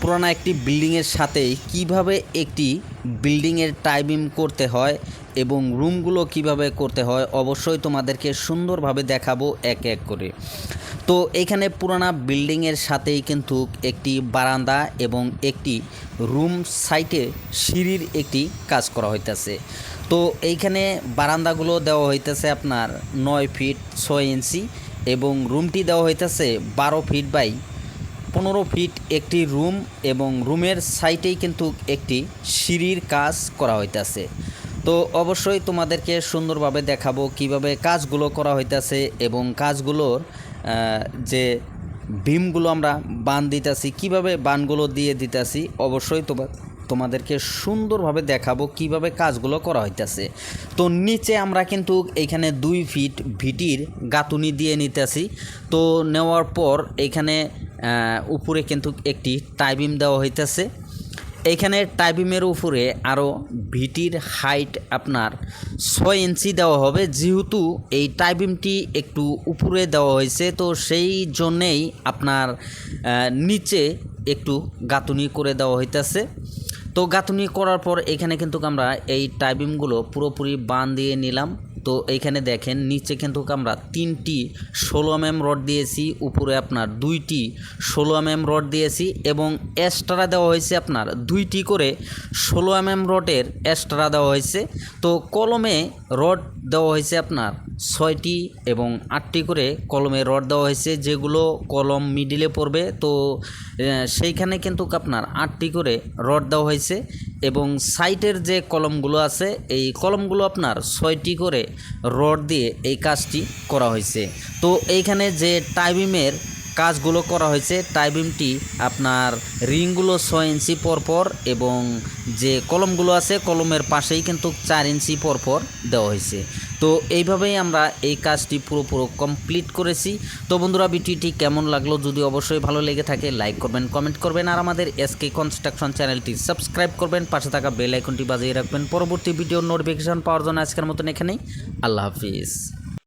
পুরানো একটি বিল্ডিংয়ের সাথে কীভাবে একটি বিল্ডিংয়ের টাইমিং করতে হয় এবং রুমগুলো কীভাবে করতে হয় অবশ্যই তোমাদেরকে সুন্দরভাবে দেখাবো এক এক করে। তো এখানে পুরানা বিল্ডিংয়ের সাথেই কিন্তু একটি বারান্দা এবং একটি রুম সাইটে সিঁড়ির একটি কাজ করা হইতেছে। তো এইখানে বারান্দাগুলো দেওয়া হইতেছে আপনার নয় ফিট ছয় ইঞ্চি এবং রুমটি দেওয়া হইতেছে বারো ফিট বাই পনেরো ফিট একটি রুম এবং রুমের সাইটেই কিন্তু একটি সিঁড়ির কাজ করা হইতাছে। তো অবশ্যই তোমাদেরকে সুন্দরভাবে দেখাবো কীভাবে কাজগুলো করা হইতাছে এবং কাজগুলোর যে ভীমগুলো আমরা বান দিতেছি কীভাবে বানগুলো দিয়ে দিতেছি অবশ্যই তোমার তোমাদেরকে সুন্দরভাবে দেখাবো কীভাবে কাজগুলো করা হইতাছে। তো নিচে আমরা কিন্তু এইখানে দুই ফিট ভিটির গাঁথুনি দিয়ে নিতেছি। তো নেওয়ার পর এইখানে আহ, উপরে কিন্তু একটি টাইবিম দেওয়া হইতেছে। এইখানে টাইবিমের উপরে আরও ভিটির হাইট আপনার ছয় ইঞ্চি দেওয়া হবে। যেহেতু এই টাইবিমটি একটু উপরে দেওয়া হয়েছে তো সেই জন্যেই আপনার নিচে একটু গাঁথুনি করে দেওয়া হইতেছে। তো গাঁথুনি করার পর এখানে কিন্তু আমরা এই টাইবিমগুলো পুরোপুরি বান দিয়ে নিলাম। তো এইখানে দেখেন, নিচে কিন্তু আমরা তিনটি ষোলো এম রড দিয়েছি, উপরে আপনার দুইটি ষোলো এম রড দিয়েছি এবং এক্সট্রা দেওয়া হয়েছে আপনার দুইটি করে ষোলো এম রডের এক্সট্রা দেওয়া হয়েছে। তো কলমে রড দেওয়া হয়েছে আপনার ছয়টি এবং আটটি করে কলমে রড দেওয়া হয়েছে, যেগুলো কলম মিডিলে পড়বে। তো সেইখানে কিন্তু আপনার আটটি করে রড দেওয়া হয়েছে। এবং সাইটের যে কলমগুলো আছে, এই কলমগুলো আপনার ছয়টি করে রড দিয়ে এই কাজটি করা হয়েছে। তো এইখানে যে টাইবিমের কাজগুলো করা হয়েছে, টাইবিমটি আপনার রিংগুলো ছয় ইঞ্চি পরপর এবং যে কলমগুলো আছে, কলমের পাশেই কিন্তু চার ইঞ্চি পরপর দেওয়া হয়েছে। তো এইভাবেই আমরা এই কাজটি পুরোপুরো কমপ্লিট করেছি। তো বন্ধুরা, ভিডিওটি কেমন লাগল যদি অবশ্যই ভালো লেগে থাকে লাইক করবেন কমেন্ট করবেন, আর আমাদের এসকে কনস্ট্রাকশন চ্যানেলটি সাবস্ক্রাইব করবেন। পাশে থাকা বেল আইকনটি বাজিয়ে রাখবেন। পরবর্তী ভিডিও নোটিফিকেশন পাওয়ার জন্য আজকের মতন এখানেই। আল্লাহ হাফিজ।